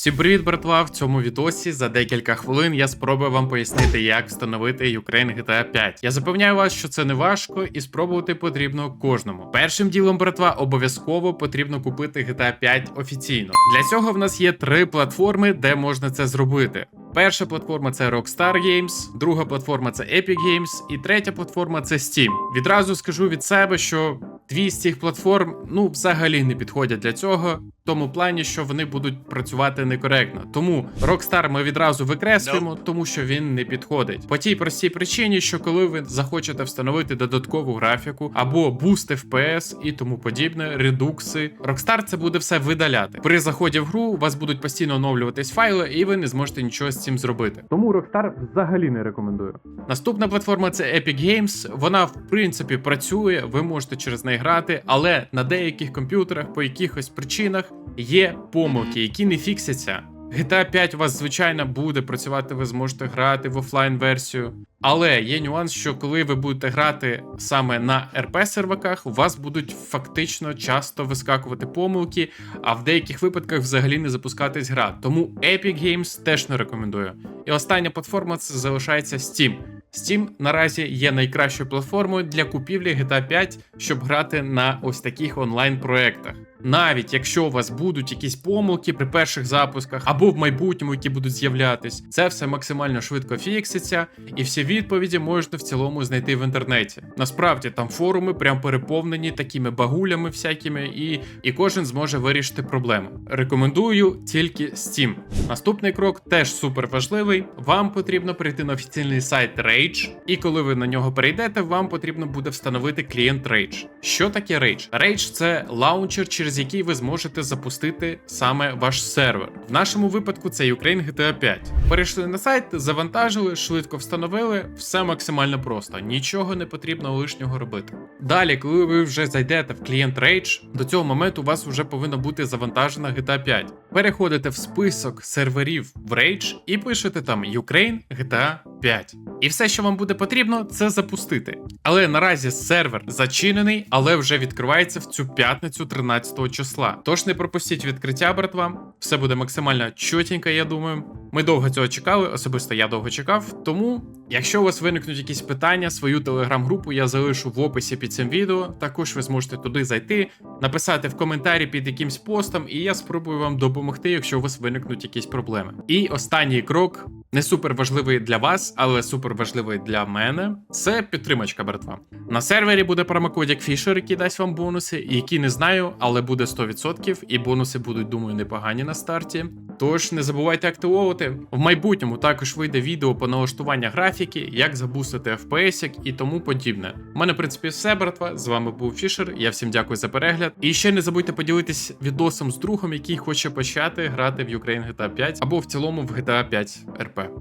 Всім привіт, братва! В цьому відосі за декілька хвилин я спробую вам пояснити, як встановити Ukraine GTA 5. Я запевняю вас, що це не важко і спробувати потрібно кожному. Першим ділом, братва, обов'язково потрібно купити GTA 5 офіційно. Для цього в нас є три платформи, де можна це зробити. Перша платформа це Rockstar Games, друга платформа це Epic Games, і третя платформа це Steam. Відразу скажу від себе, що дві з цих платформ ну взагалі не підходять для цього, в тому плані, що вони будуть працювати некоректно. Тому Rockstar ми відразу викреслюємо, тому що він не підходить. По тій простій причині, що коли ви захочете встановити додаткову графіку або буст FPS і тому подібне, редукси, Rockstar це буде все видаляти. При заході в гру у вас будуть постійно оновлюватись файли, і ви не зможете нічого з цим зробити. Тому Rockstar взагалі не рекомендую. Наступна платформа це Epic Games. Вона в принципі працює, ви можете через неї грати, але на деяких комп'ютерах по якихось причинах є помилки, які не фіксяться. GTA 5 у вас, звичайно, буде працювати, ви зможете грати в офлайн версію. Але є нюанс, що коли ви будете грати саме на РП серваках, у вас будуть фактично часто вискакувати помилки, а в деяких випадках взагалі не запускатись гра. Тому Epic Games теж не рекомендую. І остання платформа це залишається Steam. Steam наразі є найкращою платформою для купівлі GTA 5, щоб грати на ось таких онлайн-проектах. Навіть якщо у вас будуть якісь помилки при перших запусках або в майбутньому, які будуть з'являтись, це все максимально швидко фікситься, і всі відповіді можна в цілому знайти в інтернеті. Насправді там форуми прям переповнені такими багулями всякими, і, і кожен зможе вирішити проблему. Рекомендую тільки Steam. Наступний крок теж супер важливий. Вам потрібно перейти на офіційний сайт Rage, і коли ви на нього перейдете, вам потрібно буде встановити клієнт Rage. Що таке Rage? Rage це лаунчер, через який ви зможете запустити саме ваш сервер. В нашому випадку це Ukraine GTA 5. Перейшли на сайт, завантажили, швидко встановили, все максимально просто, нічого не потрібно лишнього робити. Далі, коли ви вже зайдете в клієнт Rage, до цього моменту у вас вже повинна бути завантажена GTA 5. Переходите в список серверів в Rage і пишете там Ukraine GTA 5. І все, що вам буде потрібно, це запустити. Але наразі сервер зачинений, але вже відкривається в цю п'ятницю 13 числа. Тож не пропустіть відкриття, братва. Все буде максимально чотенько, я думаю. Ми довго цього чекали, особисто я довго чекав. Тому, якщо у вас виникнуть якісь питання, свою телеграм-групу я залишу в описі під цим відео. Також ви зможете туди зайти, написати в коментарі під якимсь постом, і я спробую вам допомогти, якщо у вас виникнуть якісь проблеми. І останній крок не супер важливий для вас, але супер важливий для мене. Це підтримочка, братва. На сервері буде промокодик Fisher, який дасть вам бонуси, які не знаю, але буде 100%, і бонуси будуть, думаю, непогані на старті. Тож не забувайте активовувати. В майбутньому також вийде відео по налаштуванню графіки, як забустити FPS і тому подібне. У мене, в принципі, все, братва. З вами був Фішер. Я всім дякую за перегляд. І ще не забудьте поділитись відосом з другом, який хоче почати грати в Ukraine GTA 5 або в цілому в GTA 5 RP.